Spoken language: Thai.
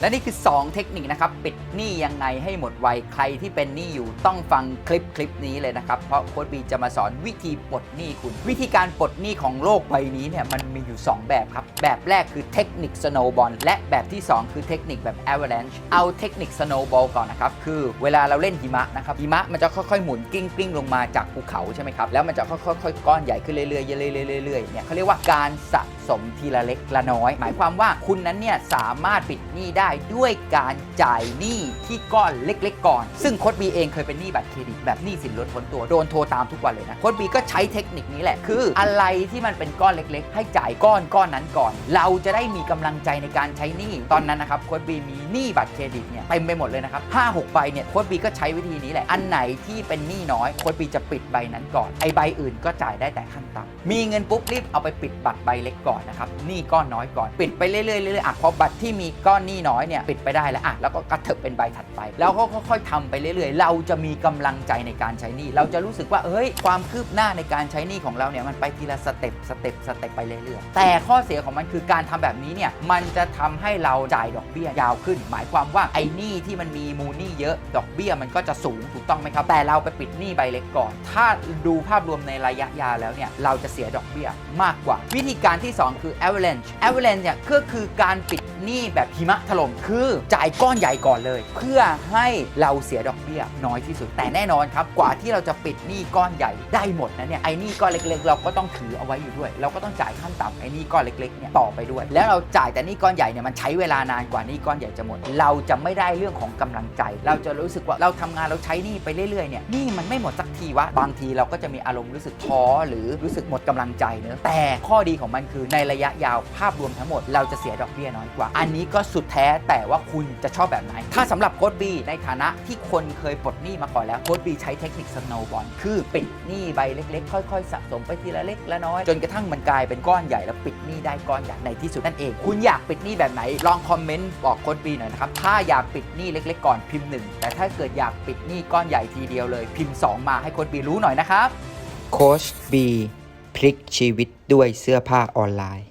และนี่คือ 2 เทคนิคนะครับ ปิดหนี้ยังไงให้หมดไว ใครที่เป็นหนี้อยู่ต้องฟังคลิปคลิปนี้เลยนะครับ เพราะโค้ดบีจะมาสอนวิธีปลดหนี้คุณ วิธีการปลดหนี้ของโลกใบนี้เนี่ยมันมีอยู่ 2 แบบครับ แบบแรกคือเทคนิค snowball และแบบที่ 2 คือเทคนิคแบบ avalanche เอาเทคนิค snowball ก่อนนะครับ คือเวลาเราเล่นหิมะนะครับหิมะมันจะค่อยๆหมุนกลิ้งกลิ้งลงมาจากภูเขาใช่ไหมครับแล้วมันจะค่อยๆก้อนใหญ่ขึ้นเรื่อยๆเรื่อยๆเรื่อยๆเนี่ยเขาเรียกว่าการสะสมทีละเล็กละน้อย หมายความว่าคุณนั้นเนี่ยสามารถปิดหนี้ได้ด้วยการจ่ายหนี้ที่ก้อนเล็ก ๆ ก่อน ซึ่งโค้ดบีเองเคยเป็นหนี้บัตรเครดิตแบบหนี้สินล้นพ้นตัวโดนโทรตามทุกวันเลยนะโค้ดบีก็ใช้เทคนิคนี้แหละ คืออะไรที่มันเป็นก้อนเล็ก ๆ ให้จ่ายก้อนก้อนนั้นก่อน เราจะได้มีกำลังใจในการใช้หนี้ตอนนั้นนะครับโค้ดบีมีหนี้บัตรเครดิตเนี่ยเต็มไปหมดเลยนะครับห้าหกใบเนี่ยโค้ดบีก็ใช้วิธีนี้แหละอันไหนที่เป็นหนี้น้อยโค้ดบีจะปิดใบนั้นก่อนไอใบอื่นก็จ่ายได้แต่ขั้นต่ำมีเงินปุ๊บรีบเอาไปปิดบัตรใบเล็กก่อนนะครับหนี้ก้อนน้อยก่อน ปิดไปเรื่อยๆเรื่อยๆอะพอบัตรที่มีก้อนหนี้น้อยเนี่ยปิดไปได้แล้วอะแล้วก็กระเถิบเป็นใบถัดไป แล้วก็ค่อยๆทำไปเรื่อยๆ เราจะมีกำลังใจในการใช้หนี้เราจะรู้สึกว่าเฮ้ยความคืบหน้าในการใช้หนี้ของเราเนี่ยมันไปทีละสเต็ปสเต็ปสเต็ปไปเรื่อยๆ แต่ข้อเสียของมันคือการทำแบบนี้เนี่ยมันจะทำให้เราจ่ายดอกเบี้ยยาวขึ้น หมายความว่าไอ้หนี้ที่มันมีมูลหนี้เยอะดอกเบี้ยมันก็จะสูงถูกต้องไหมครับ แต่เราไปปิดหนี้ใบเล็กก่อน ถ้าดูภาพรวมในระยะยาวแล้วเนี่ยเราจะเสียดอกเบี้ยมากกว่า วิธีการที่ 2 คือ avalanche avalanche เนี่ยก็คือการปิดหนี้แบบหิมะถล่มคือจ่ายก้อนใหญ่ก่อนเลย เพื่อให้เราเสียดอกเบี้ยน้อยที่สุด แต่แน่นอนครับ กว่าที่เราจะปิดหนี้ก้อนใหญ่ได้หมดนะเนี่ยไอ้หนี้ก้อนเล็ก ๆ เราก็ต้องถือเอาไว้อยู่ด้วย เราก็ต้องจ่ายขั้นต่ำไอ้หนี้ก้อนเล็กๆเนี่ยต่อไปด้วย แล้วเราจ่ายแต่หนี้ก้อนใหญ่เนี่ยมันใช้เวลานานกว่าหนี้ก้อนใหญ่จะหมด เราจะไม่ได้เรื่องของกำลังใจ เราจะรู้สึกว่าเราทำงานเราใช้หนี้ไปเรื่อยๆเนี่ยหนี่มันไม่หมดสักทีวะบางทีเราก็จะมีอารมณ์รู้สึกท้อหรือรู้สึกหมดกำลังใจเนอะแต่ข้อดีของมันคือในระยะยาวภาพรวมทั้งหมดเราจะเสียดอกเบี้ยน้อยกว่า อันนี้ก็สุดแท้แต่ว่าคุณจะชอบแบบไหน ถ้าสำหรับโค้ดบีในฐานะที่คนเคยปลดหนี้มาก่อนแล้วโค้ดบีใช้เทคนิค snowball คือปิดหนี้ใบเล็กๆ ค่อยๆ สะสมไปทีละเล็กละน้อย จนกระทั่งมันกลายเป็นก้อนใหญ่แล้วปิดหนี้ได้ก้อนใหญ่ในที่สุดนั่นเอง คุณอยากปิดหนี้แบบไหน ลองคอมเมนต์บอกโค้ดบีหน่อยนะครับถ้าอยากปิดหนี้เล็ก ๆ ก่อนพิมพ์หนึ่งแต่ถ้าเกิดอยากปิดหนี้ก้อนใหญ่ทีเดียวเลยพิมพ์สองมาให้โค้ดบีรู้หน่อยนะครับโค้ชบีพลิกชีวิตด้วยเสื้อผ้าออนไลน์